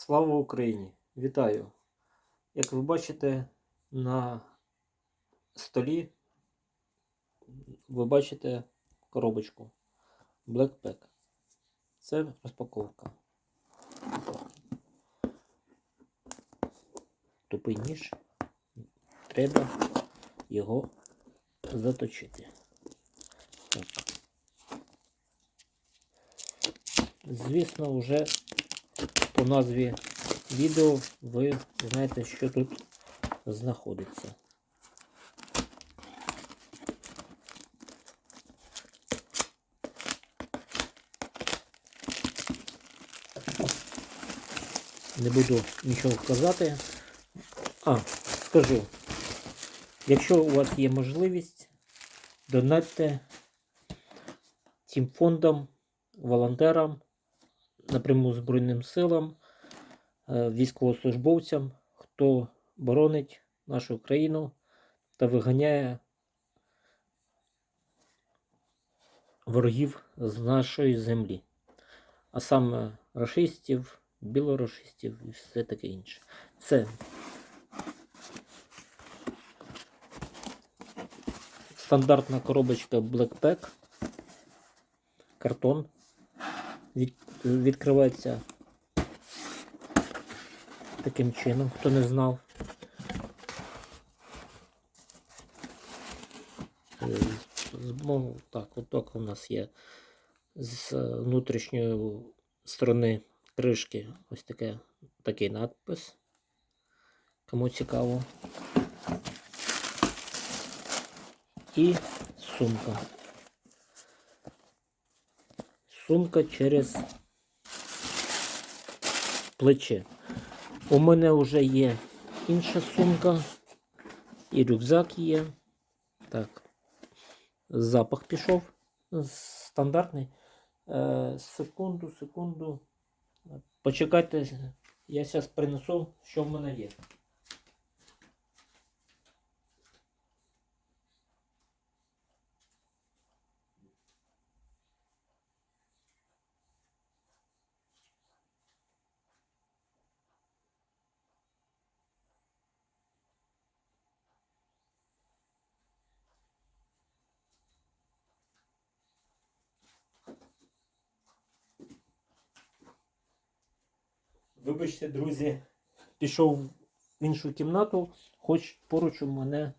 Слава Україні! Вітаю! Як ви бачите, на столі ви бачите коробочку Blackpack. Це розпаковка. Тупий ніж. Треба його заточити. Так. Звісно, вже назві відео ви знаєте, що тут знаходиться. Не буду нічого казати. А, скажу, якщо у вас є можливість, донатьте тим фондам, волонтерам, напряму Збройним силам, військовослужбовцям, хто боронить нашу країну та виганяє ворогів з нашої землі, а саме рашистів, білорашистів і все таке інше. Це стандартна коробочка Blackpack, картон. Від, відкривається таким чином, хто не знав. Ну, Так, отак у нас є з внутрішньої сторони кришки ось таке, такий надпис. Кому цікаво. І сумка. Сумка через плече. У мене вже є інша сумка, і рюкзак є. Так, запах пішов стандартний. Е, секунду, секунду. Почекайте, я зараз принесу, що в мене є. Вибачте, друзі, пішов в іншу кімнату, хоч поруч у мене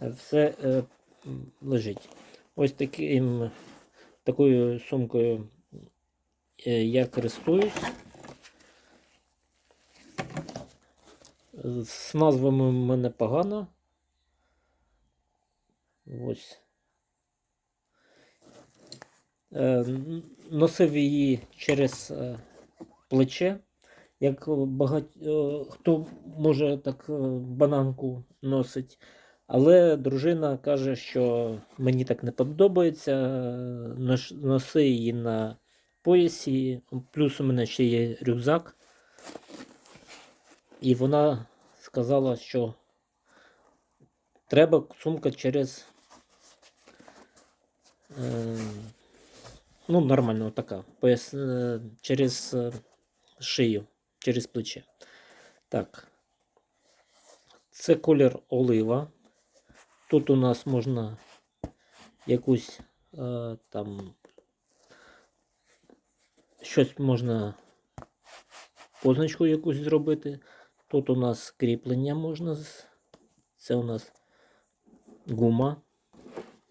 е, все е, лежить. Ось таким, такою сумкою е, я користуюсь. З назвами в мене погано. Ось. Е, Носив її через е, плече. Як багато хто може так е, бананку носить. Але дружина каже, що мені так не подобається. е, Носи її на поясі. Плюс у мене ще є рюкзак. І вона сказала, що треба сумка через. Е, ну, нормально така. Е, через е, шию, через плече. Так. Це колір олива. Тут у нас можна якусь е, там щось можна позначку якусь зробити. Тут у нас кріплення можна. Це у нас гума.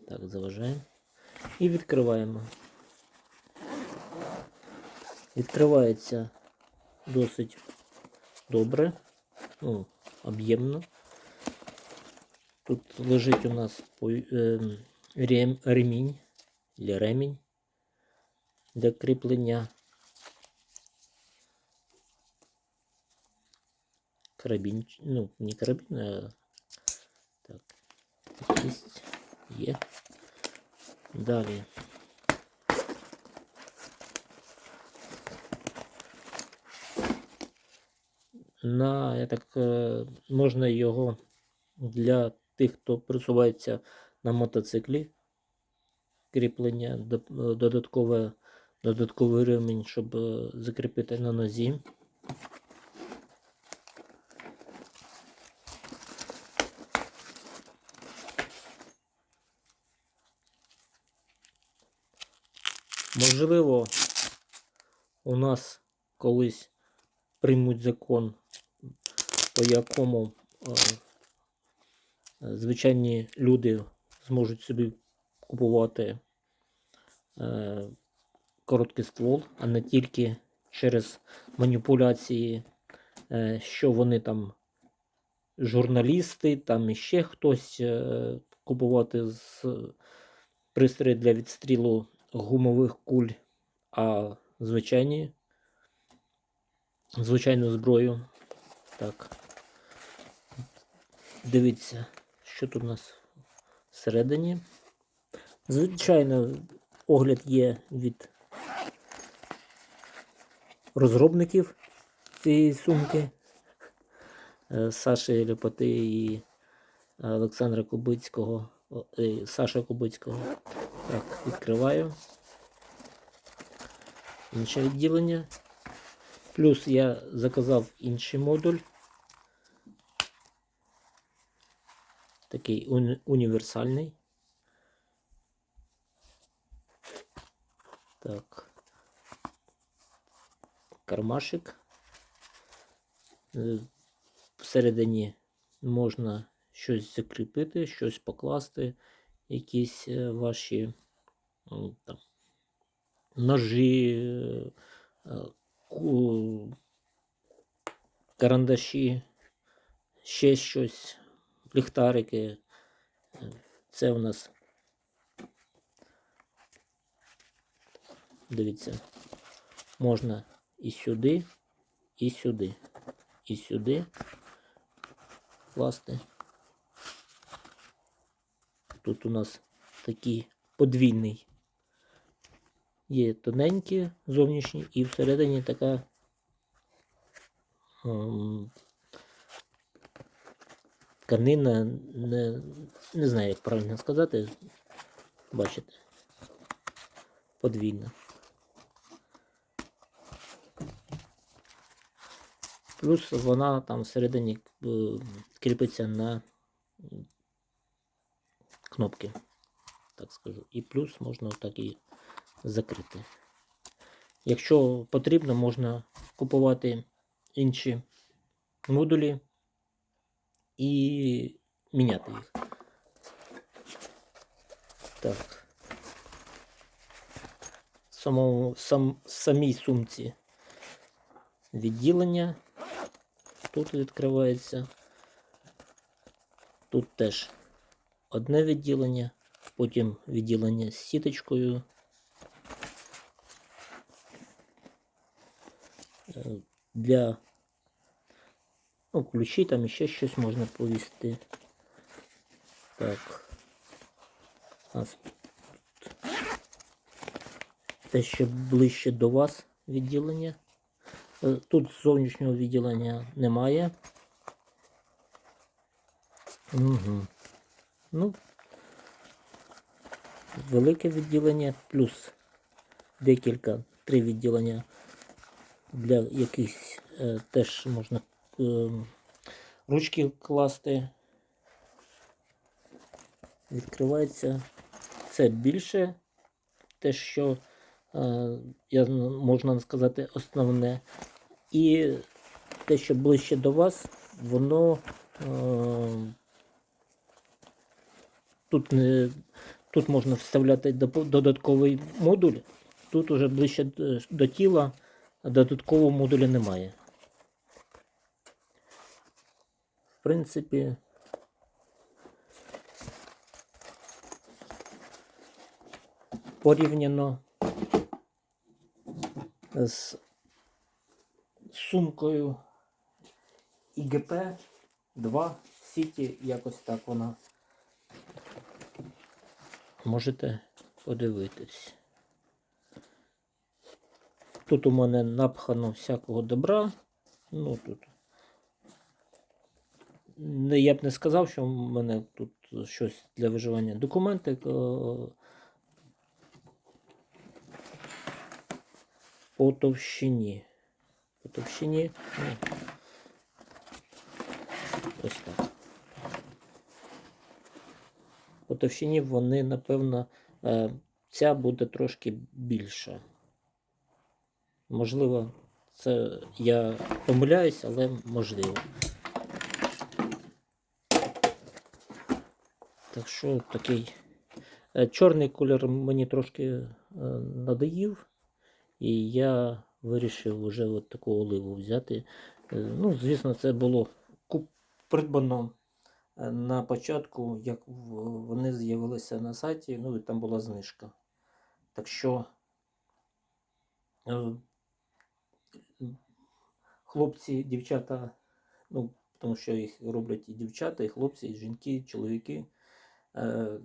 Так, заважаємо. І відкриваємо. Відкривається досить добре, ну, об'ємно. Тут лежить у нас по- ем, рем- ремінь чи ремінь для кріплення карабін, ну, не карабін, а так, якийсь є. Далі. на я так е, можна його для тих, хто присувається на мотоциклі. Кріплення, е, додаткове, додатковий ремінь, щоб е, закріпити на нозі. Можливо, у нас колись приймуть закон по якому е, звичайні люди зможуть собі купувати е, короткий ствол, а не тільки через маніпуляції, е, що вони там, журналісти, там іще хтось купувати з пристрої для відстрілу гумових куль, а звичайні, звичайну зброю. Так. Дивіться, що тут у нас всередині. Звичайно, огляд є від розробників цієї сумки Е, Саші Ляпоти і Олександра Кубицького. Е, Саша Кубицького. Так, відкриваю. Інше відділення. Плюс я заказав інший модуль. Такий уні- універсальний. Так. Кармашик. Е, Всередині можна щось закріпити, щось покласти, якісь е, ваші там, ножі, е, карандаші, ще щось, ліхтарики. Е, Це у нас. Дивіться, можна і сюди, і сюди, і сюди класти. Тут у нас такий подвійний. Є тоненькі зовнішні і всередині така тканина, не, не знаю, як правильно сказати. Бачите, подвійна. Плюс вона там всередині е, кріпиться на кнопки, так скажу. І плюс можна отак і закрити. Якщо потрібно, можна купувати інші модулі і міняти їх. Так. В Самому, сам, самій сумці відділення. Тут відкривається. Тут теж одне відділення, потім відділення з сіточкою. Е, Для ну, ключі там ще щось можна повісити. Так. Те, що ближче до вас відділення. Е, Тут зовнішнього відділення немає. Угу. Ну, велике відділення, плюс декілька, три відділення, для якихось е, теж можна ручки класти. Відкривається це більше, те, що е, я, можна сказати, основне. І те, що ближче до вас, воно е, тут, не, тут можна вставляти додатковий модуль, тут уже ближче до тіла, додаткового модуля немає. В принципі, порівняно з сумкою ІГП 2 Сіті, якось так вона. Можете подивитись. Тут у мене напхано всякого добра. Ну тут. Не, я б не сказав, що в мене тут щось для виживання. Документи. е, По товщині. По товщині. Ось так. По товщині вони, напевно, е, ця буде трошки більша. Можливо, це я помиляюсь, але можливо. Так що такий. Е, Чорний колір мені трошки е, надоїв, і я вирішив вже от таку оливу взяти. Е, Ну, звісно, це було придбано на початку, як вони з'явилися на сайті, ну і там була знижка. Так що хлопці, дівчата, ну, тому що їх роблять і дівчата, і хлопці, і жінки, і чоловіки. Е,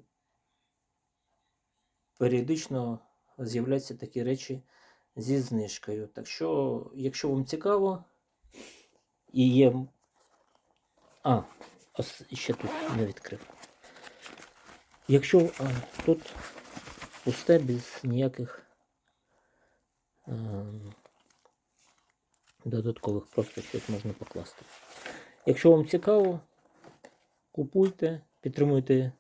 Періодично з'являються такі речі зі знижкою. Так що, якщо вам цікаво, і є. А, ось ще тут не відкрив. Якщо а, тут пусте без ніяких ем, додаткових, просто щось можна покласти. Якщо вам цікаво, купуйте, підтримуйте е,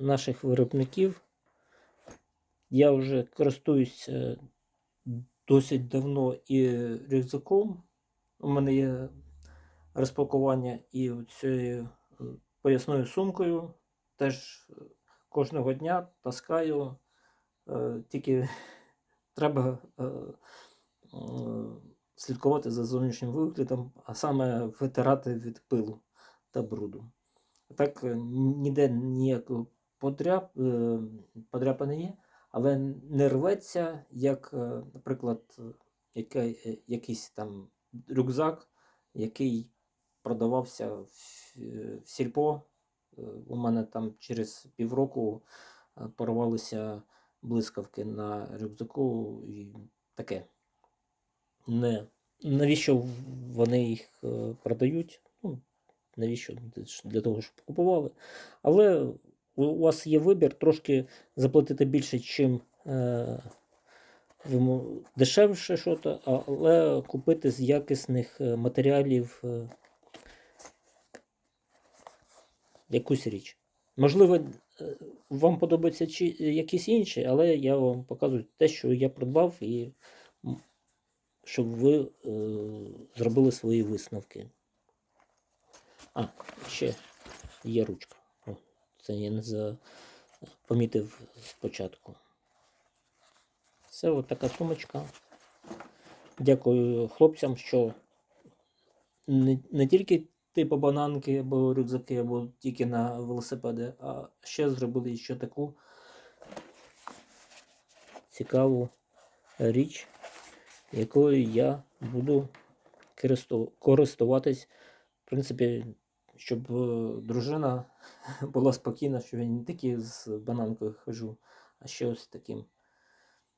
наших виробників. Я вже користуюсь е, досить давно і рюкзаком. У мене є розпакування і цією е, поясною сумкою. Теж е, кожного дня таскаю. Е, Тільки треба е, е, слідкувати за зовнішнім виглядом, а саме витирати від пилу та бруду. Так, е, ніде ніякого подряп, е, подряпа не є, але не рветься, як, е, наприклад, е, якийсь там рюкзак, який продавався в, в сільпо. У мене там через півроку порвалися блискавки на рюкзаку і таке. Не, навіщо вони їх продають? Ну, навіщо? Для того, щоб купували. Але у вас є вибір трошки заплатити більше, чим е, дешевше щось, але купити з якісних е, матеріалів е, якусь річ. Можливо, е, вам подобаються чи, якісь інші, але я вам показую те, що я придбав, і щоб ви е, зробили свої висновки. А, ще є ручка. О, це я не за... помітив спочатку. Це от така сумочка. Дякую хлопцям, що не, не тільки типу бананки або рюкзаки, або тільки на велосипеди, а ще зробили ще таку цікаву річ, якою я буду користуватись, в принципі, щоб е, дружина була спокійна, що я не тільки з бананкою хожу, а ще ось таким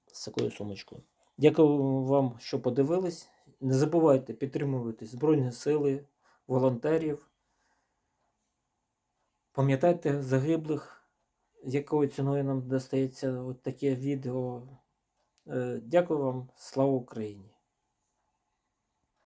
з такою сумочкою. Дякую вам, що подивились. Не забувайте підтримувати Збройні Сили, волонтерів. Пам'ятайте загиблих, якою ціною нам достається от таке відео. Е, Дякую вам, слава Україні!